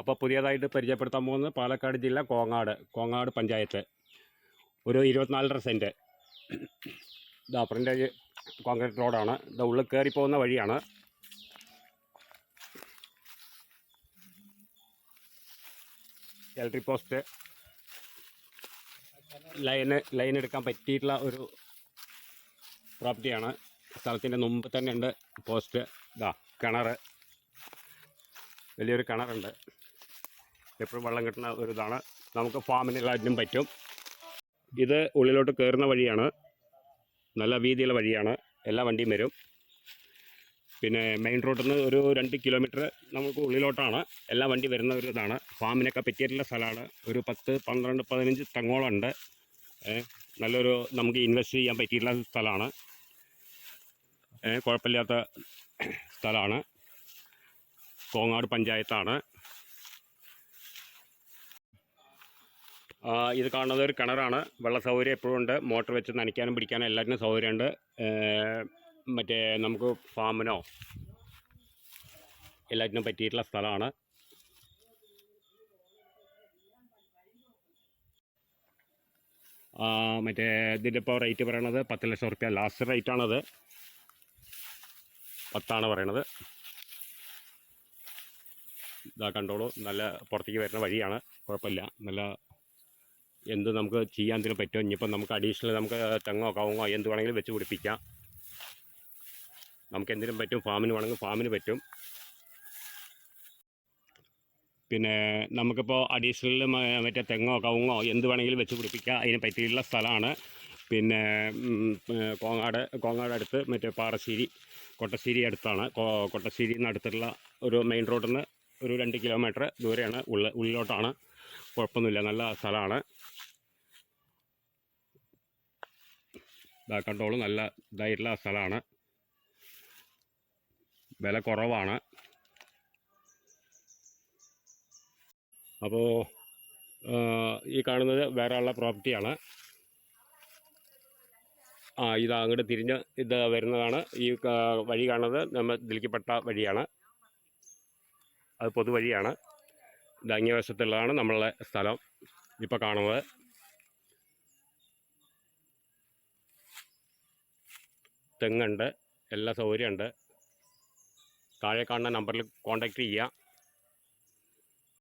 അപ്പോൾ പുതിയതായിട്ട് പരിചയപ്പെടുത്താൻ പോകുന്നത് പാലക്കാട് ജില്ല കോങ്ങാട് കോങ്ങാട് പഞ്ചായത്ത്. ഒരു ഇരുപത്തിനാലര സെന്റ് ഇതാ ഫ്രണ്ടേജ് കോൺക്രീറ്റ് റോഡാണ് ഇത് ഉള്ളിൽ കയറി പോകുന്ന വഴിയാണ്. ഇലക്ട്രിക് പോസ്റ്റ് ലൈന് ലൈൻ എടുക്കാൻ പറ്റിയിട്ടുള്ള ഒരു പ്രോപ്പർട്ടിയാണ് സ്ഥലത്തിന്റെ മുമ്പ് തന്നെ ഉണ്ട് പോസ്റ്റ് ഇതാ കിണർ വലിയൊരു കിണറുണ്ട്. എപ്പോഴും വെള്ളം കിട്ടുന്ന ഒരു ഇതാണ് നമുക്ക് ഫാമിന് എല്ലാറ്റിനും പറ്റും. ഇത് ഉള്ളിലോട്ട് കയറുന്ന വഴിയാണ്. നല്ല വീതിയുള്ള വഴിയാണ്. എല്ലാ വണ്ടിയും വരും. പിന്നെ മെയിൻ റോഡിൽ നിന്ന് ഒരു രണ്ട് കിലോമീറ്റർ നമുക്ക് ഉള്ളിലോട്ടാണ്. എല്ലാ വണ്ടി വരുന്ന ഒരു ഇതാണ്. ഫാമിനൊക്കെ പറ്റിയിട്ടുള്ള സ്ഥലമാണ്. ഒരു പത്ത് പന്ത്രണ്ട് പതിനഞ്ച് തെങ്ങോളം ഉണ്ട്. നല്ലൊരു നമുക്ക് ഇൻവെസ്റ്റ് ചെയ്യാൻ പറ്റിയിട്ടുള്ള സ്ഥലമാണ്. കുഴപ്പമില്ലാത്ത സ്ഥലമാണ്. കോങ്ങാട് പഞ്ചായത്താണ്. ഇത് കാണുന്നത് ഒരു കിണറാണ്. വെള്ള സൗകര്യം എപ്പോഴും ഉണ്ട്. മോട്ടർ വെച്ച് നനയ്ക്കാനും പിടിക്കാനും എല്ലാറ്റിനും സൗകര്യമുണ്ട്. മറ്റേ നമുക്ക് ഫാമിനോ എല്ലാറ്റിനും പറ്റിയിട്ടുള്ള സ്ഥലമാണ്. മറ്റേ ഇതിന്റെ ഇപ്പോൾ റേറ്റ് പറയണത് പത്ത് ലക്ഷം റുപ്യ. ലാസ്റ്റ് റേറ്റാണത് പത്താണ് പറയണത്. ഇതാ കണ്ടോളൂ. നല്ല പുറത്തേക്ക് വരുന്ന വഴിയാണ്. കുഴപ്പമില്ല. നല്ല എന്ത് നമുക്ക് ചെയ്യാൻ എന്തെങ്കിലും പറ്റുമോ? ഇനിയിപ്പോൾ നമുക്ക് അഡീഷണൽ നമുക്ക് തെങ്ങോ കവുങ്ങോ എന്ത് വേണമെങ്കിലും വെച്ച് പിടിപ്പിക്കാം. നമുക്ക് എന്തിനും പറ്റും. ഫാമിന് വേണമെങ്കിൽ ഫാമിന് പറ്റും. പിന്നെ നമുക്കിപ്പോൾ അഡീഷണൽ മറ്റേ തെങ്ങോ കവുങ്ങോ എന്ത് വേണമെങ്കിലും വെച്ച് പിടിപ്പിക്കാം. അതിന് പറ്റിയുള്ള സ്ഥലമാണ്. പിന്നെ കോങ്ങാട് കോങ്ങാട് അടുത്ത് മറ്റേ പാറശ്ശേരി കൊട്ടശ്ശേരി അടുത്താണ്. കൊട്ടശ്ശേരിയിൽ നിന്ന് അടുത്തുള്ള ഒരു മെയിൻ റോഡിൽ നിന്ന് ഒരു രണ്ട് കിലോമീറ്റർ ദൂരെയാണ് ഉള്ള ഉള്ളിലോട്ടാണ്. കുഴപ്പമൊന്നുമില്ല. നല്ല സ്ഥലമാണ്. ഇതാ കണ്ടോളൂ നല്ല ഇതായിട്ടുള്ള സ്ഥലമാണ്. വില കുറവാണ്. അപ്പോൾ ഈ കാണുന്നത് വേറെ ഉള്ള പ്രോപ്പർട്ടിയാണ് ആ ഇത് അങ്ങോട്ട് തിരിഞ്ഞ് ഇത് വരുന്നതാണ്. ഈ വഴി കാണുന്നത് നമ്മൾ ദിൽക്കിപ്പെട്ട വഴിയാണ്. അത് പൊതുവഴിയാണ്. ഇത് അങ്ങേവശത്തുള്ളതാണ് നമ്മളുടെ സ്ഥലം. ഇപ്പോൾ കാണുന്നത്. തെങ്ങുണ്ട് എല്ലാ സൗകര്യമുണ്ട്. താഴെ കാണുന്ന നമ്പറിൽ കോൺടാക്റ്റ് ചെയ്യുക.